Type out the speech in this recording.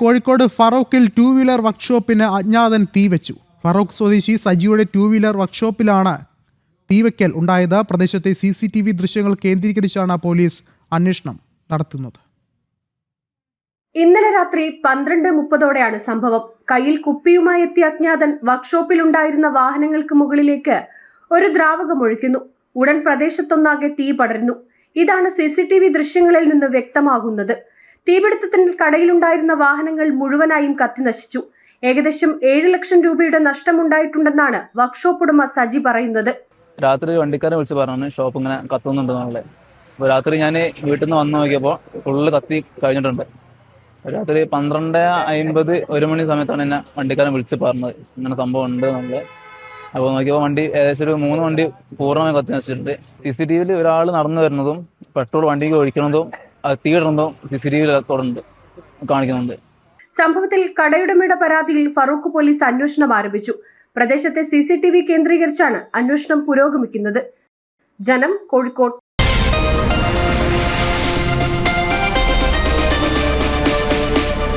കോഴിക്കോട് ഫറോക്കിൽ two wheeler വർക്ക്ഷോപ്പിന് അജ്ഞാതൻ തീ വെച്ചു. ഫറോക്ക് സ്വദേശി സജിയുടെ ടൂ വീലർ വർക്ക്ഷോപ്പിലാണ് തീവയ്ക്കൽ ഉണ്ടായത്. പ്രദേശത്തെ സി സി ടി വി ദൃശ്യങ്ങൾ കേന്ദ്രീകരിച്ചാണ് പോലീസ് അന്വേഷണം നടത്തുന്നത്. ഇന്നലെ രാത്രി പന്ത്രണ്ട് മുപ്പതോടെയാണ് സംഭവം. കയ്യിൽ കുപ്പിയുമായി എത്തിയ അജ്ഞാതൻ വർക്ക്ഷോപ്പിൽ ഉണ്ടായിരുന്ന വാഹനങ്ങൾക്ക് മുകളിലേക്ക് ഒരു ദ്രാവകം ഒഴിക്കുന്നു. ഉടൻ പ്രദേശത്തൊന്നാകെ തീ പടരുന്നു. ഇതാണ് സി സി ടി വി ദൃശ്യങ്ങളിൽ നിന്ന് വ്യക്തമാകുന്നത്. തീപിടുത്തത്തിൽ കടയിലുണ്ടായിരുന്ന വാഹനങ്ങൾ മുഴുവനായും കത്തിനശിച്ചു ഏകദേശം ഏഴ് ലക്ഷം രൂപയുടെ നഷ്ടമുണ്ടായിട്ടുണ്ടെന്നാണ് വർക്ക്ഷോപ്പ് ഉടമ സജി പറയുന്നത്. രാത്രി വണ്ടിക്കാരെ വിളിച്ച് പറഞ്ഞു ഷോപ്പ് ഇങ്ങനെ കത്തുന്നുണ്ടെന്നുള്ളത് അപ്പോൾ രാത്രി ഞാൻ വീട്ടിൽ നിന്ന് വന്നു നോക്കിയപ്പോൾ ഫുള്ള് കത്തി കഴിഞ്ഞിട്ടുണ്ട്. രാത്രി പന്ത്രണ്ട് അമ്പത് ഒരു മണി സമയത്താണ് എന്നെ വണ്ടിക്കാരൻ വിളിച്ച് പറഞ്ഞത്. ഇങ്ങനെ സംഭവം ഉണ്ട് എന്നുള്ളത്. അപ്പോൾ നോക്കിയപ്പോൾ വണ്ടി ഏകദേശം ഒരു മൂന്ന് വണ്ടി പൂർണമായി കത്തി നശിച്ചിട്ടുണ്ട്. സി സി ടി വിയിൽ ഒരാൾ നടന്നു വരുന്നതും പെട്രോൾ വണ്ടിക്ക് ഒഴിക്കുന്നതും തീയിടുന്നതും സി കാണിക്കുന്നുണ്ട്. സംഭവത്തിൽ കടയുടമയുടെ പരാതിയിൽ ഫറൂഖ് പോലീസ് അന്വേഷണം ആരംഭിച്ചു. പ്രദേശത്തെ സിസിടിവി കേന്ദ്രീകരിച്ചാണ് അന്വേഷണം പുരോഗമിക്കുന്നത്. ജനം കോഴിക്കോട്